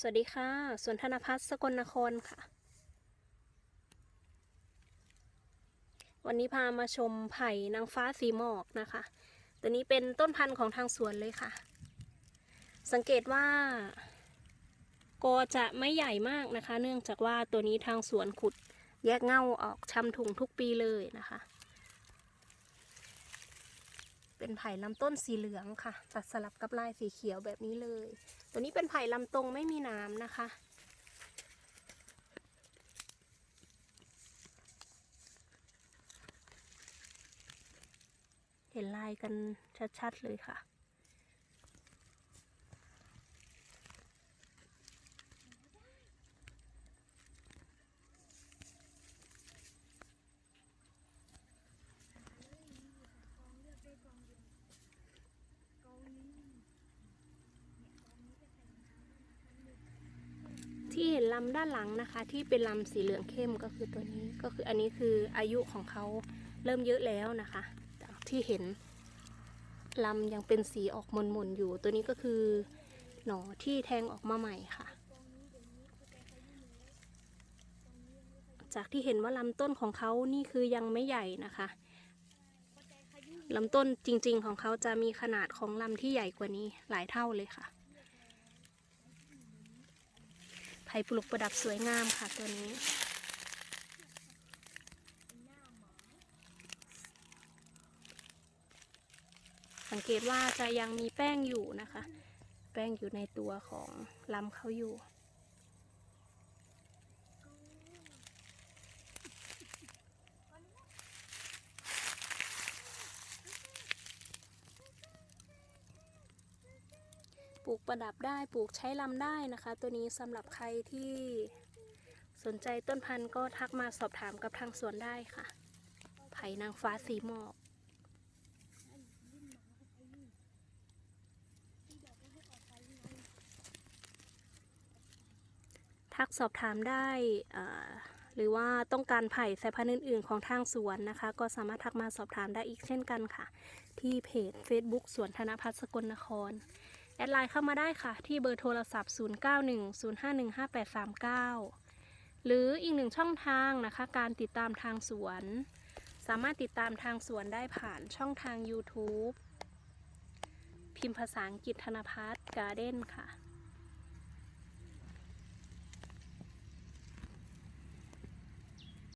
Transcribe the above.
สวัสดีค่ะสวนธนพัฒน์สกลนครค่ะ วันนี้พามาชมไผ่นางฟ้าสีหมอกนะคะ ตัวนี้เป็นต้นพันธุ์ของทางสวนเลยค่ะ สังเกตว่า กอจะไม่ใหญ่มากนะคะ เนื่องจากว่าตัวนี้ทางสวนขุดแยกเง่าออกชำถุงทุกปีเลยนะคะ เป็นไผ่ลำต้นสีเหลืองค่ะ ตัดสลับกับลายสีเขียวแบบนี้เลย ตัวนี้เป็นไผ่ลำตรงไม่มีน้ำนะคะ เห็นลายกันชัดๆเลยค่ะ ที่เห็นลำด้านหลังนะคะ ที่เป็นลำสีเหลืองเข้มก็คือตัวนี้ก็คืออันนี้คืออายุของเขาเริ่มเยอะแล้วนะคะจากที่เห็นลำยังเป็นสีออกมนๆอยู่ ตัวนี้ก็คือหน่อที่แทงออกมาใหม่ค่ะ จากที่เห็นว่าลำต้นของเขานี่คือยังไม่ใหญ่นะคะลำต้นจริงๆของเขาจะมีขนาดของลำที่ใหญ่กว่านี้หลายเท่าเลยค่ะ ไผ่ปลูกประดับสวยงามค่ะตัวนี้ สังเกตว่าจะยังมีแป้งอยู่นะคะ แป้งอยู่ในตัวของลำเขาอยู่ ปลูกประดับได้ปลูกใช้ลำได้นะคะ ตัวนี้สำหรับใครที่สนใจต้นพันธุ์ก็ทักมาสอบถามกับทางสวนได้ค่ะ ไผ่นางฟ้าสีหมอกทักสอบถามได้หรือว่าต้องการไผ่สายพันธุ์อื่น ๆ ของทางสวนนะคะ ก็สามารถทักมาสอบถามได้อีกเช่นกันค่ะ ที่เพจ Facebook สวนธนพัฒน์สกลนคร แอดไลน์เข้ามาได้ค่ะ ที่เบอร์โทรศัพท์ 0910515839 หรืออีกหนึ่งช่องทางนะคะ การติดตามทางสวน สามารถติดตามทางสวนได้ผ่านช่องทาง YouTube พิมพ์ภาษาอังกฤษธนพัฒน์การ์เด้นค่ะ